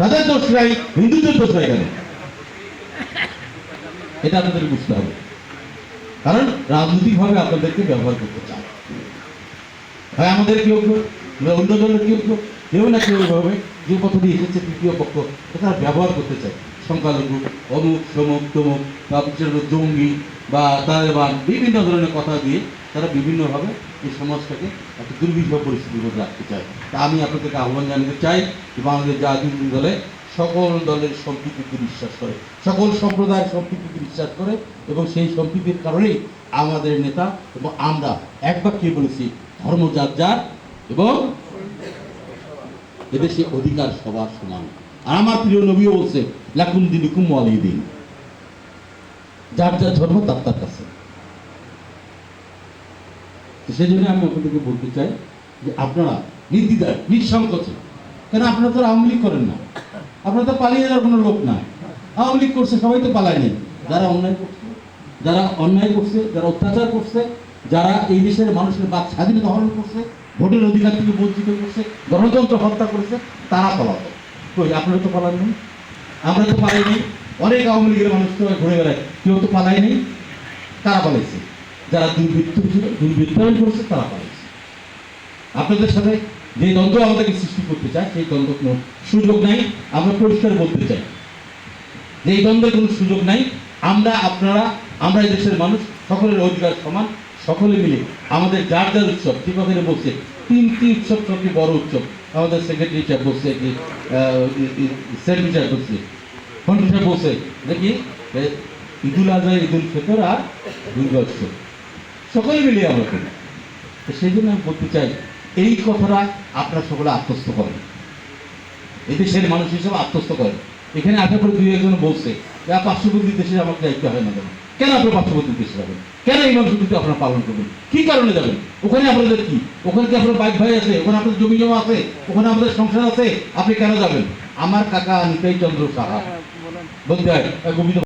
তাদের দোষ নাই, হিন্দুদের দোষ নাই কেন? এটা আপনাদের বুঝতে হবে। কারণ রাজনৈতিকভাবে আপনাদেরকে ব্যবহার করতে চায় হয় আমাদের কেউ কেউ অন্য দলের কেউ কেউ কেউ না কেউ ভাবে যে কথাটি এসেছে তৃতীয় পক্ষ, এটা ব্যবহার করতে চায় সংখ্যালঘু, অমুক, সমুক, তমুক, বা জঙ্গি বা তালেবান, বিভিন্ন ধরনের কথা দিয়ে তারা বিভিন্নভাবে এই সমাজটাকে একটা দুর্বিষহ পরিস্থিতির মধ্যে রাখতে চায় তা আমি আপনাদেরকে আহ্বান জানাতে চাই যে বাংলাদেশ জাতীয় দলে সকল দলের সম্প্রীতিতে বিশ্বাস করে, সকল সম্প্রদায়ের সম্প্রীতিতে বিশ্বাস করে এবং সেই সম্প্রীতির কারণেই আমাদের নেতা এবং আমরা এক বাক্যে বলেছি, ধর্ম যার যার এবং এদেশে অধিকার সবার সমান। আর আমার প্রিয় নবীও বলছে, লাকুম দিনুকুম ওয়ালি দিন যার যার ধর্ম তার তার কাছে। সেই জন্য আমি আপনাদেরকে বলতে চাই যে আপনারা নির্দ্বিধায় নিঃসংকোচে কেন আপনারা তো আওয়ামী লীগ করেন না? আপনারা তো পালিয়ে যাওয়ার কোনো লোক না আওয়ামী লীগ করছে, সবাই তো পালায়নি যারা অন্যায় করছে, যারা অন্যায় করছে, যারা অত্যাচার করছে, যারা এই দেশের মানুষের বাক স্বাধীনতা হরণ করছে, ভোটের অধিকার থেকে বঞ্চিত করছে, গণতন্ত্র হত্যা করেছে, তারা পালাবে। কই, আপনারা তো পালান নেই? আমরা তো পালাই নেই অনেক আওয়ামী লীগের মানুষ তো ঘুরে বেড়ায়। কেউ তো পালাই নেই তারা পালাইছে? যারা দুর্বৃত্ত ছিল দুর্বৃত্তায়ন করেছে তারা পালাইছে আপনাদের সাথে যে দ্বন্দ্ব আমাদেরকে সৃষ্টি করতে চায় সেই দ্বন্দ্ব কোনো সুযোগ নাই আমরা পরিষ্কার বলতে চাই। যে দ্বন্দ্বের কোনো সুযোগ নাই আমরা আপনারা আমরা এই দেশের মানুষ সকলের অধিকার সমান সকলে মিলে আমাদের যার যার উৎসব যে কথাটা বলছে তিনটি উৎসব সবচেয়ে বড় উৎসব। আমাদের সেক্রেটারি সাহেব বলছে যে সেক্রেটারি সাহেব বলছে ফন্ডি সাহেব বলছে এ, ঈদুল আজহা ঈদুল ফিতর আর দুর্গা উৎসব। সকলে মিলে আমরা করি। তো সেই জন্য আমি বলতে চাই এই কথাটা আপনারা সকলে আত্মস্থ করেন। এই দেশের মানুষ হিসেবে আত্মস্থ করেন। এখানে আসার পরে দুই একজন বলছে যে পার্শ্ববর্তী দেশে আমাকে দায়িত্ব হয় না কেন কেন আপনি পার্শ্ববর্তী দেশে যাবেন? কেন এই মানুষগুলি আপনারা পালন করবেন? কি কারণে যাবেন? ওখানে আপনাদের কি? ওখানে কি আপনার বাইক ভাই আছে? ওখানে আপনাদের জমি জমা আছে? ওখানে আপনাদের সংসার আছে? আপনি কেন যাবেন? আমার কাকা নিতাই চন্দ্র সাহা। বলতে হয় গোবিন্দ